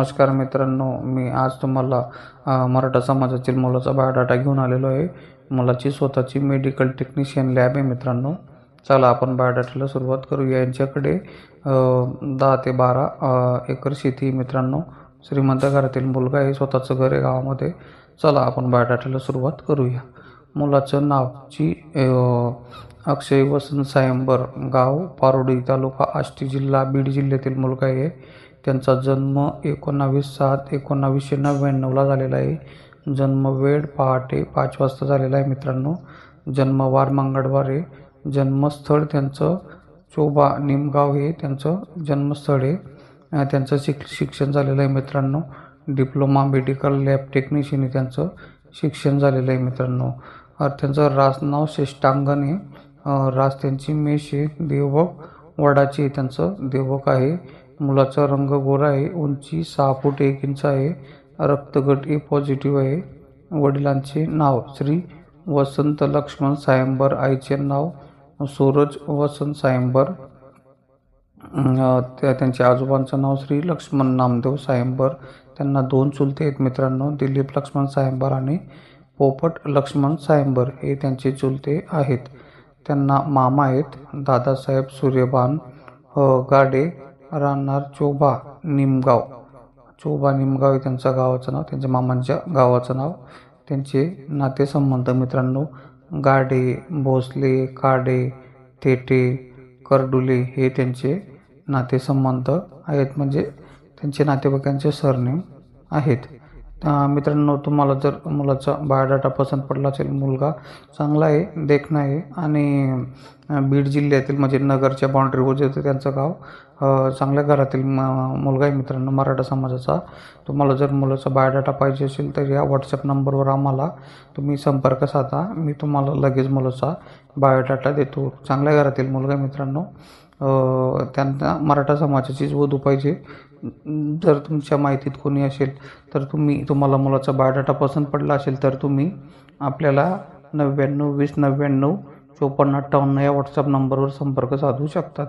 नमस्कार मित्रांनो मी आज तुम्हाला मराठा समाजातील मुलाचा बायोडाटा घेऊन आलेलो आहे. मुलाची स्वतःची मेडिकल टेक्निशियन लॅब आहे मित्रांनो. चला आपण बायोडाटाला सुरुवात करूया. यांच्याकडे दहा ते बारा एकर शेती मित्रांनो. श्रीमंत घरातील मुलगा आहे स्वतःचं घर आहे गावामध्ये. चला आपण बायोडाटाला सुरुवात करूया. मुलाचं नावची अक्षय वसंत सायंबर गाव पारोडी तालुका आष्टी जिल्हा बीड जिल्ह्यातील मुलगा आहे. त्यांचा जन्म एकोणावीस सात एकोणावीसशे नव्याण्णवला झालेला आहे. जन्म वेळ पहाटे पाच वाजता झालेला आहे मित्रांनो. जन्मवार मंगळवार आहे. जन्मस्थळ त्यांचं चोबा निमगाव हे त्यांचं जन्मस्थळ आहे. त्यांचं शिक शिक्षण झालेलं आहे मित्रांनो. डिप्लोमा मेडिकल लॅब टेक्निशियन हे त्यांचं शिक्षण झालेलं आहे मित्रांनो. त्यांचं राजनाव श्रेष्ठांगण आहे. रास त्यांची मेष आहे देवक वडाची त्यांचं देवक आहे. मुलाचा रंग गोरा आहे उंची सहा फूट एक इंच आहे. रक्तगट ए पॉझिटिव्ह आहे. वडिलांचे नाव श्री वसंत लक्ष्मण सायंबर आईचे नाव सूरज वसंत सायंबर. त्या त्यांच्या आजोबांचं नाव श्री लक्ष्मण नामदेव सायंबर. त्यांना दोन चुलते आहेत मित्रांनो दिलीप लक्ष्मण सायंबर आणि पोपट लक्ष्मण सायंबर. हे त्यांचे चुलते आहेत. त्यांना मामा आहेत दादासाहेब सूर्यभान ह गाडे राहणार चोबा निमगाव. चोबा निमगाव हे त्यांचं गावाचं नाव त्यांच्या मामांच्या गावाचं नाव. त्यांचे नातेसंबंध मित्रांनो गाडे भोसले काडे थेटे करडुले हे त्यांचे नातेसंबंध आहेत. म्हणजे त्यांचे नातेवाईकांचे सरनेम आहेत. मित्रांनो तुम्हाला जर मुलाचा बायोडाटा पसंत पडला असेल मुलगा चांगला आहे देखणा आहे आणि बीड जिल्ह्यातील म्हणजे नगरच्या बाउंड्रीवर जे होतं त्यांचं गाव चांगल्या घरातील म मुलगा आहे मित्रांनो मराठा समाजाचा. तुम्हाला जर मुलाचा बायोडाटा पाहिजे असेल तर या व्हॉट्सअप नंबरवर आम्हाला तुम्ही संपर्क साधा. मी तुम्हाला लगेच मुलाचा बायोडाटा देतो. चांगल्या घरातील मुलगा मित्रांनो. त्यांना मराठा समाजाचीच वधू पाहिजे. जर तुमच्या माहितीत कोणी असेल तर तुम्ही तुम्हाला मुलाचा बायोडाटा पसंत पडला असेल तर तुम्ही आपल्याला नव्याण्णव वीस नव्याण्णव चोपन्न अठ्ठावन्न या व्हॉट्सअप नंबरवर संपर्क साधू शकतात.